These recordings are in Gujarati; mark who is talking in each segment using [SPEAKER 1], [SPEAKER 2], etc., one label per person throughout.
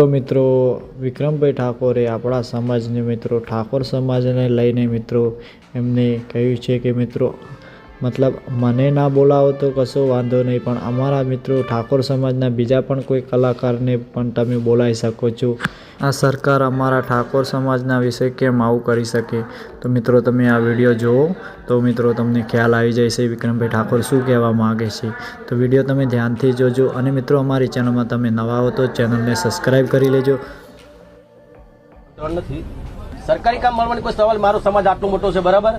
[SPEAKER 1] તો મિત્રો, વિક્રમભાઈ ઠાકોરે આપણા સમાજને મિત્રો, ઠાકોર સમાજને લઈને મિત્રો, એમને કહ્યું છે કે મિત્રો મતલબ મને ના બોલાવો તો કશો વાંધો નહીં, પણ અમારા મિત્રો ઠાકોર સમાજના બીજા પણ કોઈ કલાકારને પણ તમે બોલાવી શકો છો. આ સરકાર અમારા ઠાકોર સમાજના વિશે કેમ આવું કરી શકે? તો મિત્રો, તમે આ વીડિયો જુઓ. તો મિત્રો, તમને ખ્યાલ આવી છે વિક્રમભાઈ ઠાકોર શું કહેવા માગે છે. તો વીડિયો તમે ધ્યાનથી જોજો અને મિત્રો, અમારી ચેનલમાં તમે નવા હો તો ચેનલને સબસ્ક્રાઈબ કરી લેજો.
[SPEAKER 2] નથી. સરકારી કામ મળવાની કોઈ સવાલ, મારો સમાજ આટલો મોટો છે, બરાબર?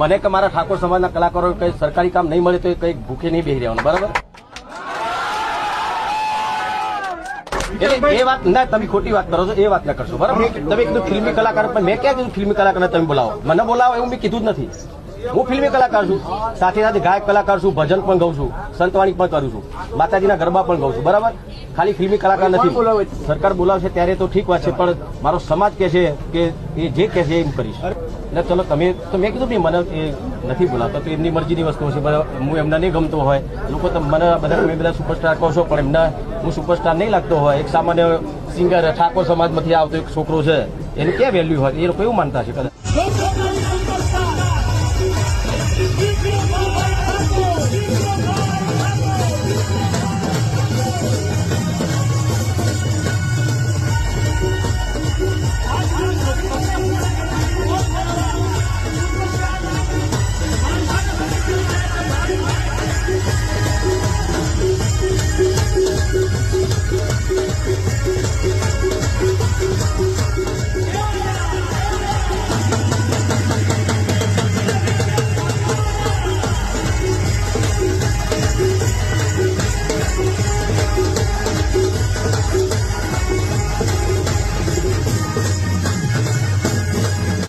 [SPEAKER 2] મને કે મારા ઠાકોર સમાજના કલાકારો કઈ સરકારી કામ નહીં મળે તો એ કઈ ભૂખે નહીં બેસી રહેવાનું, બરાબર? એ વાત, ના, તમે ખોટી વાત કરો છો, એ વાત ના કરશો, બરાબર? તમે કીધું ફિલ્મી કલાકાર, પણ મેં ક્યાં કીધું ફિલ્મી કલાકારને તમે બોલાવો? મને બોલાવો એવું મેં કીધું જ નથી. હું ફિલ્મી કલાકાર છું સાથે સાથે ગાયક કલાકાર છું ભજન પણ ગાઉં છું સંતવાણી પણ કરું છું માતાજીના ગરબા પણ ગાઉં છું બરાબર? ખાલી ફિલ્મી કલાકાર નથી. સરકાર બોલાવશે ત્યારે તો ઠીક વાત છે પણ મારો સમાજ કે છે કે એ જે કે છે એમ કરીશ. એટલે ચલો તમે તો મેં કીધું નહીં મને એ નથી બોલાવતા તો એમની મરજીની વસ્તુ છે બરાબર? હું એમને નહીં ગમતો હોય. લોકો તો મને બધા તમે બધા સુપરસ્ટાર કહો છો પણ એમને હું સુપરસ્ટાર નહીં લાગતો હોય. એક સામાન્ય સિંગર ઠાકોર સમાજમાંથી આવતો એક છોકરો છે એની ક્યાં વેલ્યુ હોય? એ લોકો એવું માનતા છે કદાચ.